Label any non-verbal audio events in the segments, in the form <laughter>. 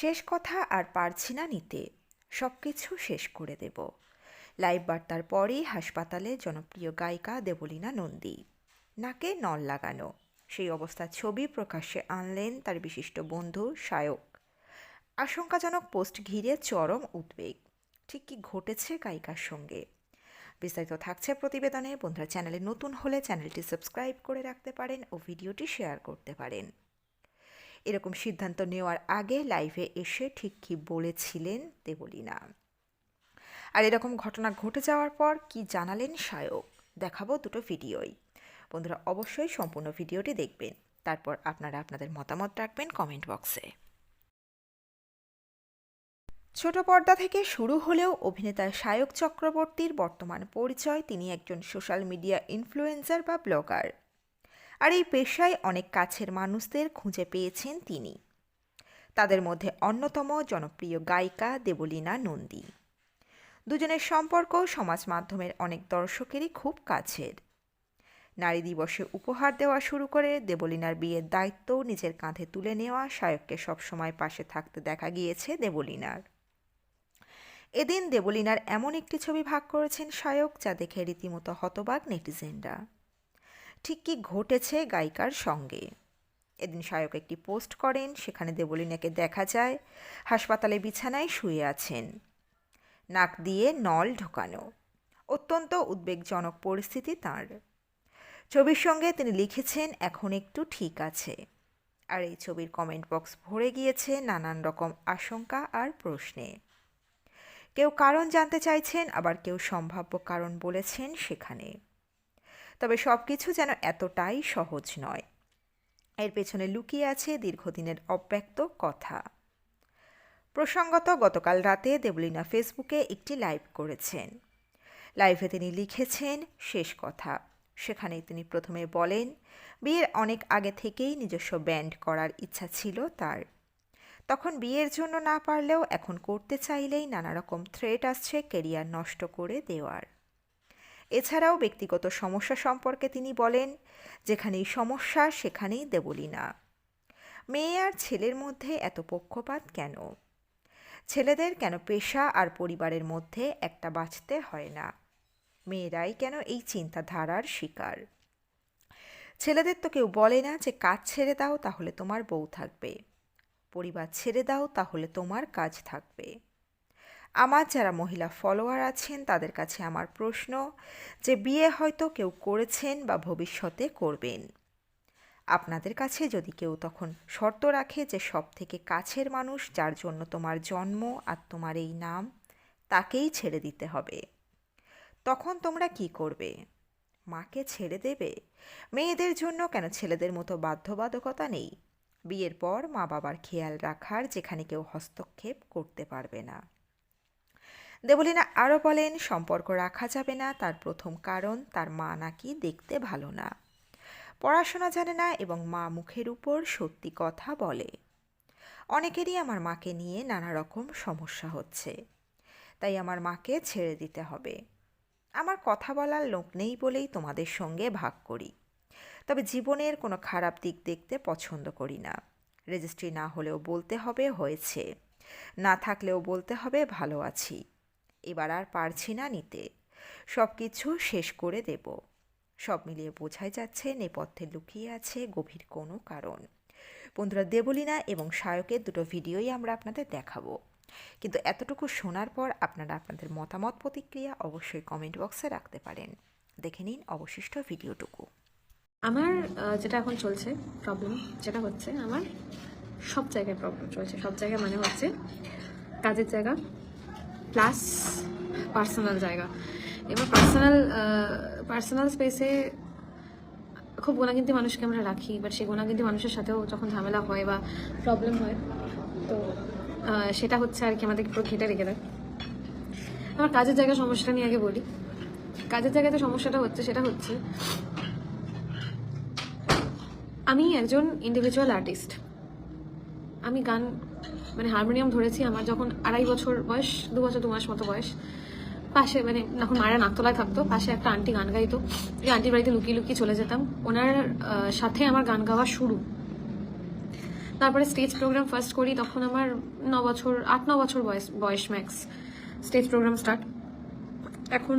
শেষ কথা আর পারছি না নিতে। সব কিছু শেষ করে দেব। লাইভ বার্তার পরেই হাসপাতালে জনপ্রিয় গায়িকা দেবলীনা নন্দী। নাকে নল লাগানো। সেই অবস্থার ছবি প্রকাশ্যে আনলেন তার বিশিষ্ট বন্ধু সায়ক। আশঙ্কাজনক পোস্ট ঘিরে চরম উদ্বেগ। ঠিক কি ঘটেছে গায়িকার সঙ্গে? বিস্তারিত থাকছে প্রতিবেদনে। বন্ধুরা চ্যানেলে নতুন হলে চ্যানেলটি সাবস্ক্রাইব করে রাখতে পারেন ও ভিডিওটি শেয়ার করতে পারেন। এরকম সিদ্ধান্ত নেওয়ার আগে লাইভে এসে ঠিক কি বলেছিলেন দেবলীনা। আর এরকম ঘটনা ঘটে যাওয়ার পর কি জানালেন সায়ক? দেখাবো দুটো ভিডিওই। বন্ধুরা, অবশ্যই সম্পূর্ণ ভিডিওটি দেখবেন। তারপর আপনারা আপনাদের মতামত রাখবেন কমেন্ট বক্সে। ছোট পর্দা থেকে শুরু হলেও অভিনেতা সায়ক চক্রবর্তীর বর্তমান পরিচয়, তিনি একজন সোশ্যাল মিডিয়া ইনফ্লুয়েন্সার বা ব্লগার। আর এই পেশায় অনেক কাছের মানুষদের খুঁজে পেয়েছেন তিনি। তাদের মধ্যে অন্যতম জনপ্রিয় গায়িকা দেবলীনা নন্দী। দুজনের সম্পর্ক সমাজ মাধ্যমের অনেক দর্শকেরই খুব কাছের। নারী দিবসে উপহার দেওয়া শুরু করে দেবলীনার বিয়ের দায়িত্ব নিজের কাঁধে তুলে নেওয়া সায়ককে সবসময় পাশে থাকতে দেখা গিয়েছে দেবলীনার। এদিন দেবলীনার এমন একটি ছবি ভাগ করেছেন সায়ক যা দেখে রীতিমতো হতবাক নেটিজেনরা। ঠিক কি ঘটেছে গায়িকার সঙ্গে? এদিন সায়ক একটি পোস্ট করেন, সেখানে দেবলীনাকে দেখা যায়, হাসপাতালে বিছানায় শুয়ে আছেন। নাক দিয়ে নল ঢোকানো। অত্যন্ত উদ্বেগজনক পরিস্থিতি তাঁর। ছবির সঙ্গে তিনি লিখেছেন, এখন একটু ঠিক আছে। আর এই ছবির কমেন্ট বক্স ভরে গিয়েছে নানান রকম আশঙ্কা আর প্রশ্নে। কেউ কারণ জানতে চাইছেন, আবার কেউ সম্ভাব্য কারণ বলেছেন সেখানে। তবে সব কিছু যেন এতটাই সহজ নয়। এর পেছনে লুকিয়ে আছে দীর্ঘদিনের অব্যক্ত কথা। প্রসঙ্গত, গতকাল রাতে দেবলিনা ফেসবুকে একটি লাইভ করেছেন। লাইভে তিনি লিখেছেন, শেষ কথা। সেখানেই তিনি প্রথমে বলেন, বিয়ের অনেক আগে থেকেই নিজস্ব ব্যান্ড করার ইচ্ছা ছিল তার। তখন বিয়ের জন্য না পারলেও এখন করতে চাইলেই নানা রকম থ্রেট আসছে কেরিয়ার নষ্ট করে দেওয়ার। এছাড়াও ব্যক্তিগত সমস্যা সম্পর্কে তিনি বলেন, যেখানেই সমস্যা, সেখানেই দেবলীনা। মেয়ে আর ছেলের মধ্যে এত পক্ষপাত কেন? ছেলেদের কেন পেশা আর পরিবারের মধ্যে একটা বাঁচতে হয় না? মেয়েরাই কেন এই চিন্তাধারার শিকার? ছেলেদের তো কেউ বলে না যে কাজ ছেড়ে দাও, তাহলে তোমার বউ থাকবে। পরিবার ছেড়ে দাও, তাহলে তোমার কাজ থাকবে। আমার যারা মহিলা ফলোয়ার আছেন, তাদের কাছে আমার প্রশ্ন, যে বিয়ে হয়তো কেউ করেছেন বা ভবিষ্যতে করবেন। আপনাদের কাছে যদি কেউ তখন শর্ত রাখে যে সব থেকে কাছের মানুষ, যার জন্য তোমার জন্ম আর তোমার এই নাম, তাকেই ছেড়ে দিতে হবে। তখন তোমরা কি করবে? মাকে ছেড়ে দেবে? মেয়েদের জন্য কেন ছেলেদের মতো বাধ্যবাধকতা নেই? বিয়ের পর মা বাবার খেয়াল রাখার যেখানে কেউ হস্তক্ষেপ করতে পারবে না। দেবলীনা আরও বলেন, সম্পর্ক রাখা যাবে না, তার প্রথম কারণ তার মা নাকি দেখতে ভালো না। পড়াশোনা জানে না এবং মা মুখের উপর সত্যি কথা বলে। অনেকেরই আমার মাকে নিয়ে নানা রকম সমস্যা হচ্ছে। তাই আমার মাকে ছেড়ে দিতে হবে। আমার কথা বলার লোক নেই বলেই তোমাদের সঙ্গে ভাগ করি। তবে জীবনের কোনো খারাপ দিক দেখতে পছন্দ করি না। রেজিস্ট্রি না হলেও বলতে হবে হয়েছে। না থাকলেও বলতে হবে ভালো আছি। এবার আর পারছি না নিতে। সব কিছু শেষ করে দেব। সব মিলিয়ে বোঝাই যাচ্ছে নেপথ্যে লুকিয়ে আছে গভীর কোনো কারণ। বন্ধুরা, দেবলীনা এবং সায়কের দুটো ভিডিওই আমরা আপনাদের দেখাবো। কিন্তু এতটুকু শোনার পর আপনারা আপনাদের মতামত, প্রতিক্রিয়া অবশ্যই কমেন্ট বক্সে রাখতে পারেন। দেখে নিন অবশিষ্ট ভিডিওটুকু। আমার যেটা এখন চলছে প্রবলেম যেটা হচ্ছে আমার সব জায়গায় প্রবলেম চলছে। সব জায়গায় মানে হচ্ছে কাজের জায়গা প্লাস পার্সোনাল জায়গা। এবার পার্সোনাল পার্সোনাল স্পেসে খুব গোনাকিন্তি মানুষকে আমরা রাখি বাট সেই গোনাকিন্তি মানুষের সাথেও যখন ঝামেলা হয় বা প্রবলেম হয়, তো সেটা হচ্ছে আর কি আমাদেরকে পুরো ঘেটে রেখে দেয়। আমার কাজের জায়গার সমস্যাটা নিয়ে আগে বলি। কাজের জায়গাতে সমস্যাটা হচ্ছে সেটা হচ্ছে, আমি একজন ইন্ডিভিজুয়াল আর্টিস্ট আমি গান মানে হারমোনিয়াম ধরেছি আমার যখন আড়াই বছর বয়স, দু বছর, দু মাস মতো বয়স। পাশে মানে যখন মায়েরা নাকতলায় থাকতো, পাশে একটা আন্টি গান গাইতো। এই আন্টির বাড়িতে লুকিয়ে লুকিয়ে চলে যেতাম। ওনার সাথে আমার গান গাওয়া শুরু। তারপরে স্টেজ প্রোগ্রাম ফার্স্ট করি, তখন আমার ন বছর, আট, ন বছর বয়স বয়স ম্যাক্স স্টেজ প্রোগ্রাম স্টার্ট এখন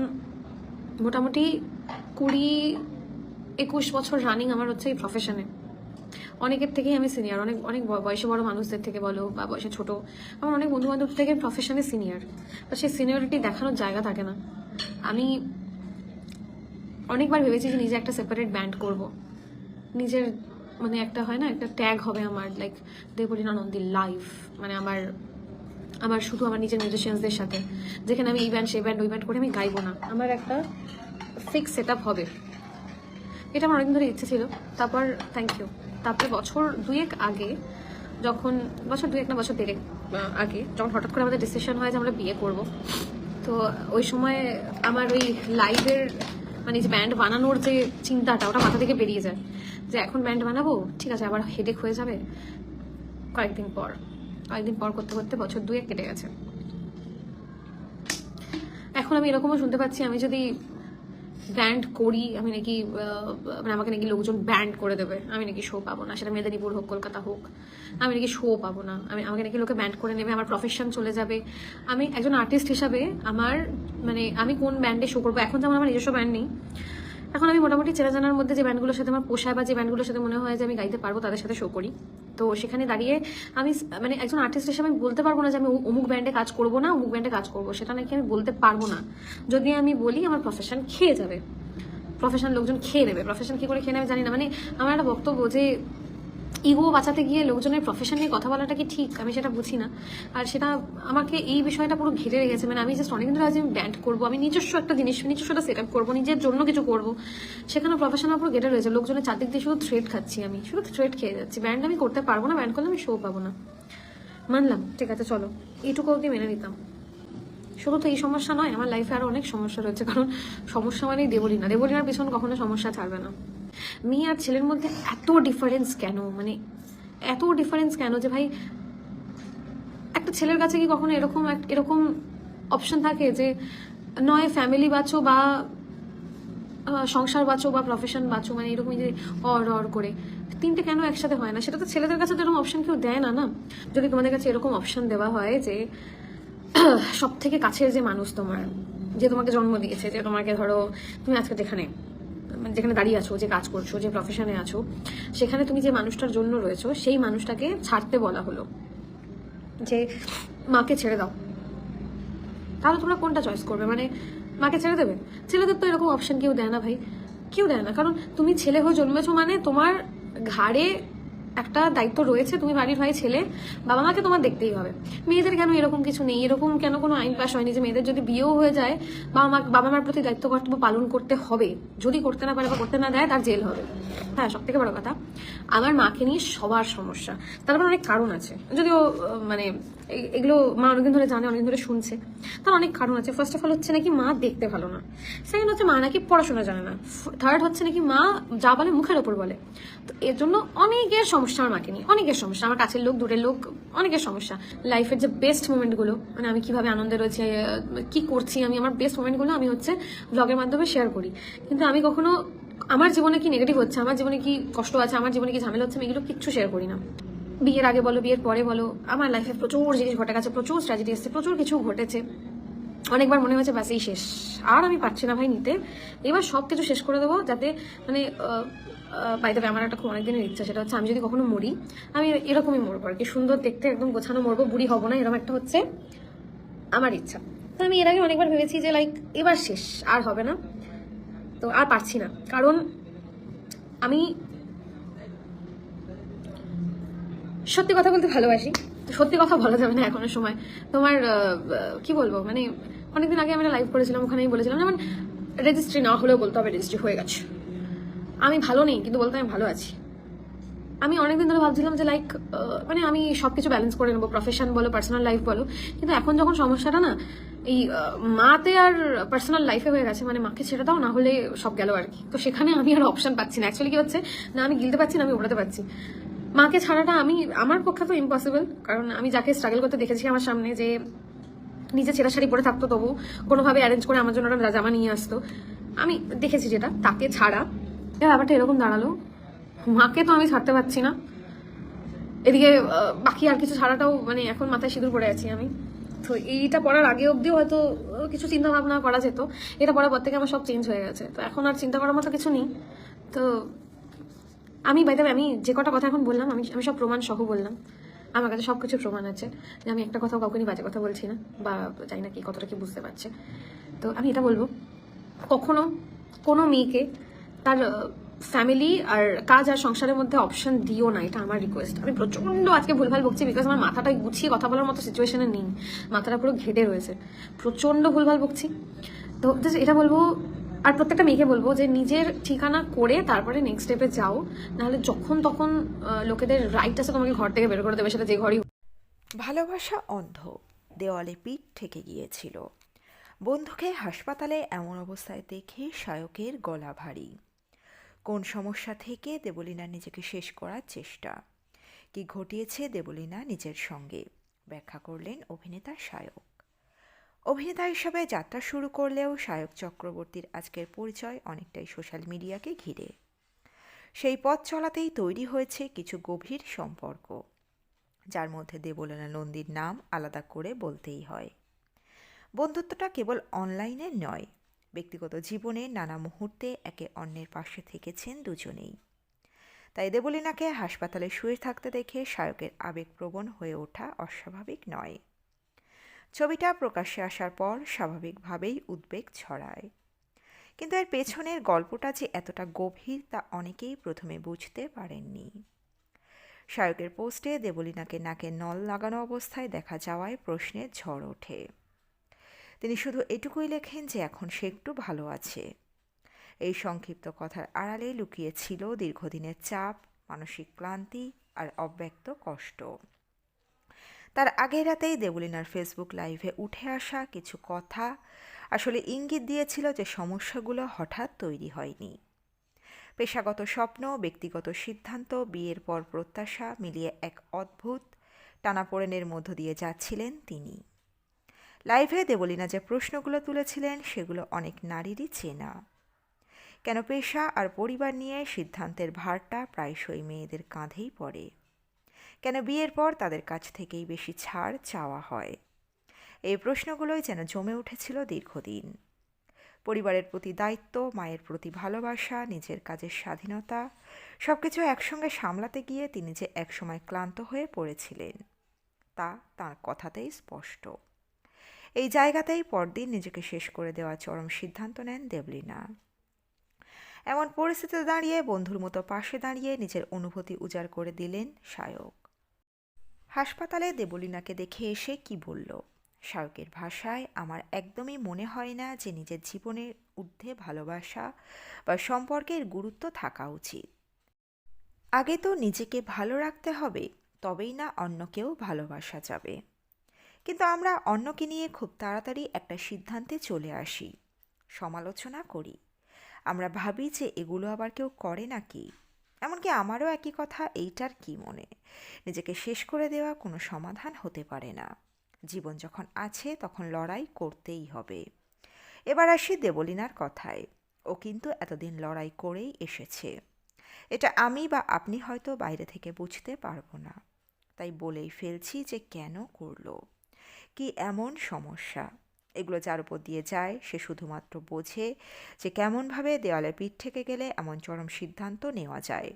মোটামুটি কুড়ি, একুশ বছর রানিং আমার হচ্ছে এই প্রফেশনে অনেকের থেকেই আমি সিনিয়র অনেক অনেক ব- বয়সে বড় মানুষদের থেকে বলো বা বয়সে ছোট, আমার অনেক বন্ধু বান্ধব থেকে প্রফেশনে সিনিয়র তো সেই সিনিয়রিটি দেখানোর জায়গা থাকে না। আমি অনেকবার ভেবেছি যে নিজে একটা সেপারেট ব্যান্ড করব। নিজের মানে একটা হয় না, একটা ট্যাগ হবে আমার লাইক দেবরিনা নন্দী লাইফ মানে আমার আমার শুধু আমার নিজের মিউজিশিয়ানসদের সাথে। যেখানে আমি এই ব্যান্ড সেই ব্যান্ড ওই ব্যান্ড করে আমি গাইবো না। আমার একটা ফিক্স সেট হবে। এটা আমার অনেকদিন ধরে ইচ্ছে ছিল, তারপর থ্যাংক ইউ তারপরে বছর দুয়েক আগে যখন, বছর দুয়েক না, বছর দেড়েক আগে যখন হঠাৎ করে আমাদের ডিসিশন হয় যে আমরা বিয়ে করব, তো ওই সময় আমার ওই লাইভের মানে যে ব্যান্ড বানানোর যে চিন্তাটা, ওটা মাথা থেকে বেরিয়ে যায় যে এখন ব্যান্ড বানাবো? ঠিক আছে, আবার হেডেক হয়ে যাবে? কয়েকদিন পর কয়েকদিন পর করতে করতে বছর দুয়েক কেটে গেছে। এখন আমি এরকমও শুনতে পাচ্ছি, আমি যদি ব্যান্ড করি, আমি নাকি মানে আমাকে নাকি লোকজন ব্যান্ড করে দেবে, আমি নাকি শো পাবো না, সেটা মেদিনীপুর হোক, কলকাতা হোক, আমি নাকি শো পাবো না, আমি, আমাকে নাকি লোকে ব্যান্ড করে নেবে, আমার প্রফেশন চলে যাবে। আমি একজন আর্টিস্ট হিসাবে আমার মানে আমি কোন ব্যান্ডে শো করব, এখন যেমন আমার নিজস্ব ব্যান্ড নেই এখন আমি মোটামুটি চেনা জানার মধ্যে যে ব্যান্ডগুলোর সাথে আমার পোষায় বা যে ব্যান্ডগুলোর সাথে মনে হয় যে আমি গাইতে পারব, তাদের সাথে শো করি। তো সেখানে দাঁড়িয়ে আমি মানে একজন আর্টিস্ট হিসেবে আমি বলতে পারব না যে আমি অমুক ব্যান্ডে কাজ করব না, অমুক ব্যান্ডে কাজ করব। সেটা নাকি আমি বলতে পারব না। যদি আমি বলি আমার প্রফেশন খেয়ে যাবে। প্রফেশন লোকজন খেয়ে নেবে। প্রফেশন কী করে খেয়ে নেবে জানি না। মানে আমার একটা বক্তব্য যে ইগো বাঁচাতে গিয়ে লোকজনের প্রফেশন নিয়ে কথা বলাটা কি ঠিক? আমি সেটা বুঝি না। আর সেটা আমাকে এই বিষয়টা পুরো ঘিরে রেখেছে। মানে আমি জাস্ট অনেকদিন ধরে আজ আমি ব্যান্ড করব। আমি নিজস্ব একটা জিনিস নিজস্ব একটা সেট আপ করব, নিজের জন্য কিছু করব। সেখানে প্রফেশনাল পুরো ঘেটে রয়েছে। লোকজনের চারদিক দিয়ে শুধু থ্রেড খাচ্ছি আমি। শুধু থ্রেড খেয়ে যাচ্ছি। ব্যান্ড আমি করতে পারব না ব্যান্ড করলে আমি শো পাবো না। মানলাম। ঠিক আছে, চলো। এইটুকু অবধি মেনে নিতাম। শুধু তো এই সমস্যা নয়, আমার লাইফে আরও অনেক সমস্যা রয়েছে, কারণ সমস্যা মানেই দেবলিনা। দেবলিনার পিছন কখনো সমস্যা ছাড়বে না। মেয়ে আর ছেলের মধ্যে এত ডিফারেন্স কেন? মানে এত ডিফারেন্স কেন যে ভাই, একটা ছেলের কাছে কি কখনো এরকম এরকম অপশন থাকে যে নয় ফ্যামিলি বাঁচো বা সংসার বাঁচো বা প্রফেশন বাঁচো মানে এরকম যে অর অর করে। তিনটে কেন একসাথে হয় না? সেটা তো ছেলেদের কাছে তো এরকম অপশন কেউ দেয় না না? যদি তোমাদের কাছে এরকম অপশন দেওয়া হয় যে <clears throat> সব থেকে কাছের যে মানুষ তোমার, যে তোমাকে জন্ম দিয়েছে, যে তোমাকে ধরো তুমি আজকে যেখানে মানে যেখানে দাঁড়িয়ে আছো, যে কাজ করছ, যে প্রফেশনে আছো, সেখানে তুমি যে মানুষটার জন্য রয়েছো, সেই মানুষটাকে ছাড়তে বলা হলো। যে মাকে ছেড়ে দাও। তাহলে তোমরা কোনটা চয়েস করবে? মানে মাকে ছেড়ে দেবে? ছেলেদের তো এরকম অপশন কেউ দেয় না ভাই। কেউ দেয় না। কারণ তুমি ছেলে হয়ে জন্মেছো মানে তোমার ঘাড়ে একটা দায়িত্ব রয়েছে, তুমি বাড়ির ভাই ছেলে, বাবা মাকে তোমার দেখতেই হবে। মেয়েদের কেন এরকম কিছু নেই? এরকম কেন কোনো আইন পাশ হয়নি যে মেয়েদের যদি বিয়েও হয়ে যায়, বাবা মা, বাবা মার প্রতি দায়িত্ব কর্তব্য পালন করতে হবে। যদি করতে না পারে বা করতে না দেয়, তার জেল হবে। হ্যাঁ সব থেকে বড় কথা। আমার মাকে নিয়ে সবার সমস্যা। তারপর অনেক কারণ আছে। যদিও মানে এগুলো মা অনেকদিন ধরে জানে, অনেকদিন ধরে শুনছে। তার অনেক কারণ আছে। ফার্স্ট অফ অল হচ্ছে নাকি মা দেখতে ভালো না। সেকেন্ড হচ্ছে মা নাকি পড়াশোনা জানে না। থার্ড হচ্ছে নাকি মা যা বলে মুখের ওপর বলে। তো এর জন্য অনেকের সমস্যা আমার মাকে নিয়ে। অনেকের সমস্যা। আমার কাছের লোক, দূরের লোক, অনেকের সমস্যা। লাইফের যে বেস্ট মোমেন্টগুলো মানে আমি কীভাবে আনন্দে রয়েছে কি করছি, আমি আমার বেস্ট মোমেন্টগুলো আমি হচ্ছে ব্লগের মাধ্যমে শেয়ার করি। কিন্তু আমি কখনো আমার জীবনে কি নেগেটিভ হচ্ছে, আমার জীবনে কি কষ্ট আছে, আমার জীবনে কি ঝামেলা হচ্ছে, আমি এগুলো কিচ্ছু শেয়ার করি না। বিয়ের আগে বলো, বিয়ের পরে বলো, আমার লাইফে প্রচুর জিনিস ঘটে গেছে, প্রচুর ট্র্যাজেডি এসেছে, প্রচুর কিছু ঘটেছে। অনেকবার মনে হয়েছে বাস এই শেষ। আর আমি পারছি না ভাই নিতে। এবার সব কিছু শেষ করে দেবো যাতে মানে বাইতে আমার একটা খুব অনেকদিনের ইচ্ছা, সেটা হচ্ছে আমি যদি কখনো মরি, আমি এরকমই মরবো আর কি। সুন্দর দেখতে, একদম গোছানো মরবো, বুড়ি হব না, এরকম একটা হচ্ছে আমার ইচ্ছা। তো আমি এর আগে অনেকবার ভেবেছি যে লাইক এবার শেষ, আর হবে না। তো আর পারছি না। কারণ আমি সত্যি কথা বলতে ভালোবাসি। সত্যি কথা বলা যাবে না এখনের সময়। তোমার কি বলব? মানে অনেকদিন আগে আমি লাইভ করেছিলাম, ওখানেই বলেছিলাম যেমন রেজিস্ট্রি না হলেও বলতে হবে রেজিস্ট্রি হয়ে গেছে। আমি ভালো নেই, কিন্তু বলতে আমি ভালো আছি। আমি অনেকদিন ধরে ভাবছিলাম যে লাইক মানে আমি সবকিছু ব্যালেন্স করে নেব প্রফেশন বলো পার্সোনাল লাইফ বলো। কিন্তু এখন যখন সমস্যাটা না, এই মাতে আর পার্সোনাল লাইফে হয়ে গেছে মানে মাকে ছেড়ে দাও, না হলে সব গেল আর কি। তো সেখানে আমি আর অপশন পাচ্ছি না। অ্যাকচুয়ালি কি হচ্ছে, না আমি গিলতে পারছি, না আমি ওড়াতে পারছি। মাকে ছাড়াটা আমি, আমার পক্ষে তো ইম্পসিবল কারণ আমি যাকে স্ট্রাগল করতে দেখেছি আমার সামনে যে নিজে ছেঁড়া শাড়ি পরে থাকতো তবু কোনোভাবে অ্যারেঞ্জ করে আমার জন্য একটা জামা নিয়ে আসতো। আমি দেখেছি যেটা, তাকে ছাড়া। ব্যাপারটা এরকম দাঁড়াল। মাকে তো আমি ছাড়তে পারছি না। এদিকে বাকি আর কিছু ছাড়াটাও মানে এখন মাথায় সিঁদুর পড়ে আছি আমি। তো এইটা পড়ার আগে অবধিও হয়তো কিছু চিন্তা ভাবনা করা যেত। এটা পড়ার পর থেকে আমার সব চেঞ্জ হয়ে গেছে। তো এখন আর চিন্তা করার মতো কিছু নেই। তো আমি বাইতে আমি যে কটা কথা এখন বললাম, আমি আমি সব প্রমাণ সহ বললাম। আমার কাছে সব কিছু প্রমাণ আছে যে আমি একটা কথাও কাউকে বাজে কথা বলছি না, বা জানি না কি, কতটা কি বুঝতে পারছে। তো আমি এটা বলব, কখনো কোনো মেয়েকে তার ফ্যামিলি আর কাজ আর সংসারের মধ্যে অপশন দিও না, এটা আমার রিকোয়েস্ট আমি প্রচণ্ড আজকে ভুলভাল বকছি বিকজ আমার মাথাটা গুছিয়ে কথা বলার মতো সিচুয়েশনে নেই। মাথাটা পুরো ঘেটে রয়েছে। প্রচণ্ড ভুলভাল বকছি তো just এটা বলব আর প্রত্যেকটা মেয়েকে বলব যে নিজের ঠিকানা করে তারপরে নেক্সট স্টেপে যাও। নাহলে যখন তখন লোকেদের রাইট আছে তোমাকে ঘর থেকে বের করে দেবে, সেটা যে ঘরই ভালোবাসা অন্ধ, দেওয়ালে পিঠ ঠেকে গিয়েছিল। বন্ধুকে হাসপাতালে এমন অবস্থায় দেখে শায়কের গলা ভারী। কোন সমস্যা থেকে দেবলীনা নিজেকে শেষ করার চেষ্টা? কি ঘটিয়েছে দেবলীনা নিজের সঙ্গে? ব্যাখ্যা করলেন অভিনেতা শায়ক অভিনেতা হিসাবে যাত্রা শুরু করলেও শায়ক চক্রবর্তীর আজকের পরিচয় অনেকটাই সোশ্যাল মিডিয়াকে ঘিরে। সেই পথ চলাতেই তৈরি হয়েছে কিছু গভীর সম্পর্ক, যার মধ্যে দেবলীনা নন্দীর নাম আলাদা করে বলতেই হয়। বন্ধুত্বটা কেবল অনলাইনে নয়, ব্যক্তিগত জীবনে নানা মুহূর্তে একে অন্যের পাশে থেকেছেন দুজনেই। তাই দেবলীনাকে হাসপাতালে শুয়ে থাকতে দেখে শায়কের আবেগপ্রবণ হয়ে ওঠা অস্বাভাবিক নয়। ছবিটা প্রকাশ্যে আসার পর স্বাভাবিকভাবেই উদ্বেগ ছড়ায়। কিন্তু এর পেছনের গল্পটা যে এতটা গভীর তা অনেকেই প্রথমে বুঝতে পারেননি। শায়কের পোস্টে দেবলীনাকে নাকে নল লাগানো অবস্থায় দেখা যাওয়ায় প্রশ্নের ঝড় ওঠে। তিনি শুধু এটুকুই লেখেন যে এখন সে একটু ভালো আছে। এই সংক্ষিপ্ত কথার আড়ালে লুকিয়েছিল দীর্ঘদিনের চাপ, মানসিক ক্লান্তি আর অব্যক্ত কষ্ট। তার আগের রাতেই দেবলিনার ফেসবুক লাইভে উঠে আসা কিছু কথা আসলে ইঙ্গিত দিয়েছিল যে সমস্যাগুলো হঠাৎ তৈরি হয়নি। পেশাগত স্বপ্ন, ব্যক্তিগত সিদ্ধান্ত, বিয়ের পর প্রত্যাশা মিলিয়ে এক অদ্ভুত টানাপোড়েনের মধ্য দিয়ে যাচ্ছিলেন তিনি। লাইভে দেবলিনা যে প্রশ্নগুলো তুলেছিলেন সেগুলো অনেক নারীরই চেনা। কেন পেশা আর পরিবার নিয়ে সিদ্ধান্তের ভারটা প্রায়শই মেয়েদের কাঁধেই পড়ে। কেন বিয়ের পর তাদের কাছ থেকেই বেশি ছাড় চাওয়া হয়? এই প্রশ্নগুলোই যেন জমে উঠেছিল দীর্ঘদিন। পরিবারের প্রতি দায়িত্ব, মায়ের প্রতি ভালোবাসা, নিজের কাজের স্বাধীনতা সব কিছু একসঙ্গে সামলাতে গিয়ে তিনি যে একসময় ক্লান্ত হয়ে পড়েছিলেন, তা তার কথাতেই স্পষ্ট। এই জায়গাতেই পরদিন নিজেকে শেষ করে দেওয়া চরম সিদ্ধান্ত নেন দেবলিনা। এমন পরিস্থিতিতে দাঁড়িয়ে, বন্ধুর মতো পাশে দাঁড়িয়ে নিজের অনুভূতি উজাড় করে দিলেন শায়ক হাসপাতালে দেবলীনাকে দেখে এসে কি বলল? শায়কের ভাষায়, আমার একদমই মনে হয় না যে নিজের জীবনের ঊর্ধ্বে ভালোবাসা বা সম্পর্কের গুরুত্ব থাকা উচিত। আগে তো নিজেকে ভালো রাখতে হবে, তবেই না অন্যকেও ভালোবাসা যাবে। কিন্তু আমরা অন্যকে নিয়ে খুব তাড়াতাড়ি একটা সিদ্ধান্তে চলে আসি, সমালোচনা করি। আমরা ভাবি যে এগুলো আবার কেউ করে নাকি? এমনকি আমারও একই কথা, এইটার কি মনে? নিজেকে শেষ করে দেওয়া কোনো সমাধান হতে পারে না। জীবন যখন আছে, তখন লড়াই করতেই হবে। এবার আসি দেবলিনার কথায়। ও কিন্তু এতদিন লড়াই করেই এসেছে। এটা আমি বা আপনি হয়তো বাইরে থেকে বুঝতে পারব না। তাই বলেই ফেলছি যে কেন করল? কি এমন সমস্যা? এগুলো যার উপর দিয়ে যায়, সে শুধুমাত্র বোঝে যে কেমনভাবে দেওয়ালের পিঠ থেকে গেলে এমন চরম সিদ্ধান্ত নেওয়া যায়।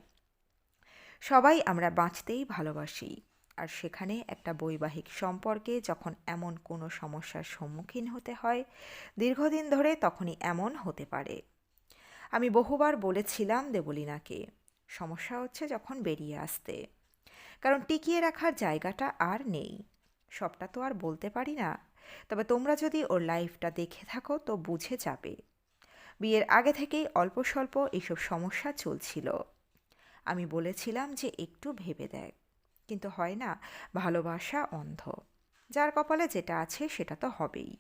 সবাই আমরা বাঁচতেই ভালোবাসি, আর সেখানে একটা বৈবাহিক সম্পর্কে যখন এমন কোনো সমস্যার সম্মুখীন হতে হয়, দীর্ঘদিন ধরে তখনই এমন হতে পারে। আমি বহুবার বলেছিলাম দেবলীনাকে, সমস্যা হচ্ছে যখন বেরিয়ে আসতে। কারণ টিকিয়ে রাখার জায়গাটা আর নেই, সবটা তো আর বলতে পারি না। তবে তোমরা যদি ওর লাইফটা দেখে থাকো, তো বুঝে যাবে। বিয়ের আগে থেকেই অল্প স্বল্প এইসব সমস্যা চলছিল। আমি বলেছিলাম যে একটু ভেবে দেখ। কিন্তু হয় না, ভালোবাসা অন্ধ। যার কপালে যেটা আছে সেটা তো হবেই।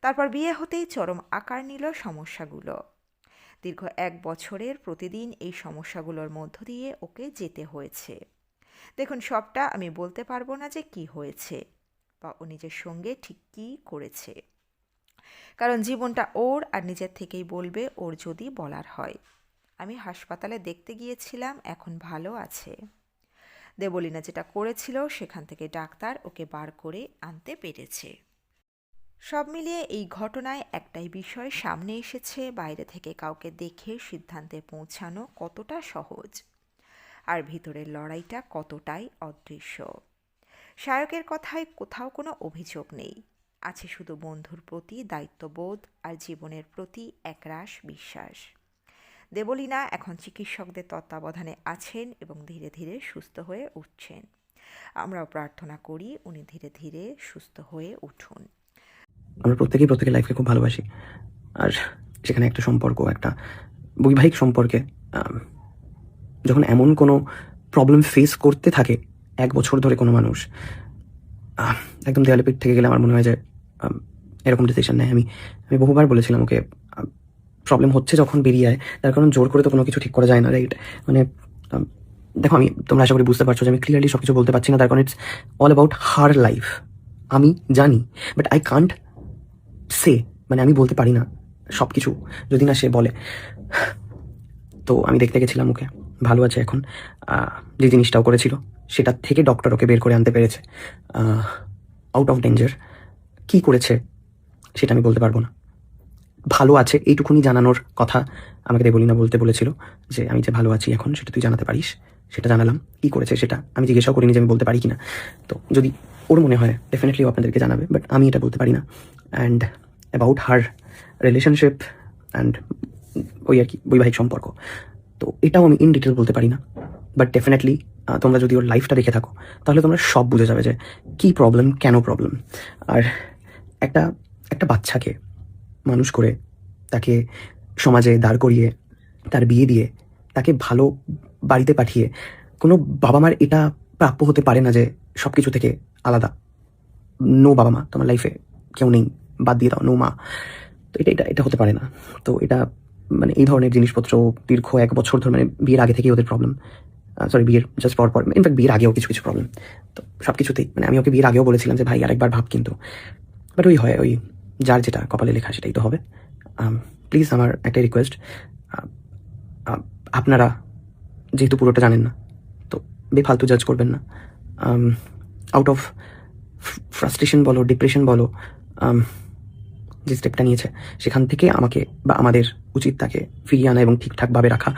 তারপর বিয়ে হতেই চরম আকার নিল সমস্যাগুলো। দীর্ঘ এক বছরের প্রতিদিন এই সমস্যাগুলোর মধ্য দিয়ে ওকে যেতে হয়েছে। দেখুন, সবটা আমি বলতে পারব না যে কি হয়েছে। বা ও নিজের সঙ্গে ঠিক কী করেছে। কারণ জীবনটা ওর আর নিজের থেকেই বলবে ওর যদি বলার হয়। আমি হাসপাতালে দেখতে গিয়েছিলাম, এখন ভালো আছে। দেবলীনা যেটা করেছিল, সেখান থেকে ডাক্তার ওকে বার করে আনতে পেরেছে। সব মিলিয়ে এই ঘটনায় একটাই বিষয় সামনে এসেছে, বাইরে থেকে কাউকে দেখে সিদ্ধান্তে পৌঁছানো কতটা সহজ। আর ভিতরের লড়াইটা কতটাই অদৃশ্য। শায়কের কথায় কোথাও কোনো অভিযোগ নেই। আছে শুধু বন্ধুর প্রতি দায়িত্ববোধ আর জীবনের প্রতি একরাশ বিশ্বাস। দেবলীনা এখন চিকিৎসকদের তত্ত্বাবধানে আছেন এবং ধীরে ধীরে সুস্থ হয়ে উঠছেন। আমরাও প্রার্থনা করি উনি ধীরে ধীরে সুস্থ হয়ে উঠুন। আমরা প্রত্যেকেই প্রত্যেকের লাইফকে খুব ভালোবাসি। আর সেখানে একটা সম্পর্ক, একটা বৈবাহিক সম্পর্কে যখন এমন কোনো প্রবলেম ফেস করতে থাকে এক বছর ধরে কোনো মানুষ একদম দেয়ালে পিঠ থেকে গেলে আমার মনে হয় যে এরকম ডিসিশন নেয়। আমি আমি বহুবার বলেছিলাম ওকে প্রবলেম হচ্ছে যখন বেরিয়ে যায় তার কারণ জোর করে তো কোনো কিছু ঠিক করা যায় না রাইট মানে দেখো আমি, তোমরা আশা করি বুঝতে পারছ যে আমি ক্লিয়ারলি সব কিছু বলতে পারছি না, তার কারণ it's all about her life আমি জানি বাট আই কান্ট সে মানে আমি বলতে পারি না সব কিছু যদি না সে বলে। তো আমি দেখতে গেছিলাম ওকে। ভালো আছে এখন। যে জিনিসটাও করেছিল, সেটা থেকে ডক্টর ওকে বের করে আনতে পেরেছে। আউট অফ ডেঞ্জার কি করেছে, সেটা আমি বলতে পারব না। ভালো আছে, এইটুকুনি জানানোর কথা আমাকে দেবলিনা বলতে বলেছিল, যে আমি যে ভালো আছি এখন, সেটা তুই জানাতে পারিস। সেটা জানালাম, কি করেছে সেটা আমি জিজ্ঞাসাও করিনি যে আমি বলতে পারি কি না তো যদি ওর মনে হয় ডেফিনেটলি আপনাদেরকে জানাবে বাট আমি এটা বলতে পারি না। And about her relationship and ওই আর কি, বৈবাহিক সম্পর্ক। তো এটাও আমি ইন ডিটেল বলতে পারি না। বাট ডেফিনেটলি তোমরা যদি ওর লাইফটা দেখে থাকো, তাহলে তোমরা সব বুঝে যাবে যে কী প্রবলেম কেন প্রবলেম আর একটা একটা বাচ্চাকে মানুষ করে তাকে সমাজে দাঁড় করিয়ে, তার বিয়ে দিয়ে, তাকে ভালো বাড়িতে পাঠিয়ে, কোনো বাবা মার এটা প্রাপ্য হতে পারে না যে সব কিছু থেকে আলাদা। নো বাবা মা, তোমার লাইফে কেউ নেই, বাদ দিয়ে দাও নো মা। তো এটা এটা এটা হতে পারে না। তো এটা মানে এই ধরনের জিনিসপত্র দীর্ঘ এক বছর ধরে মানে বিয়ের আগে থেকেই ওদের প্রবলেম সরি বিয়ের জাস্ট পর পর ইনফ্যাক্ট বিয়ের আগেও কিছু কিছু প্রবলেম তো সব কিছুতেই মানে আমি ওকে বিয়ের আগেও বলেছিলাম যে, ভাই, আরেকবার ভাব কিন্তু। বাট ওই হয়, ওই যার যেটা কপালে লেখা সেটাই তো হবে। প্লিজ আমার একটা রিকোয়েস্ট আপনারা যেহেতু পুরোটা জানেন না, তো বেফালতু জাজ করবেন না। আউট অফ ফ্রাস্ট্রেশন বলো ডিপ্রেশন বলো যে স্টেপটা নিয়েছে, সেখান থেকে আমাকে বা আমাদের উচিত তাকে ফিরিয়ে আনা এবং ঠিকঠাকভাবে রাখা।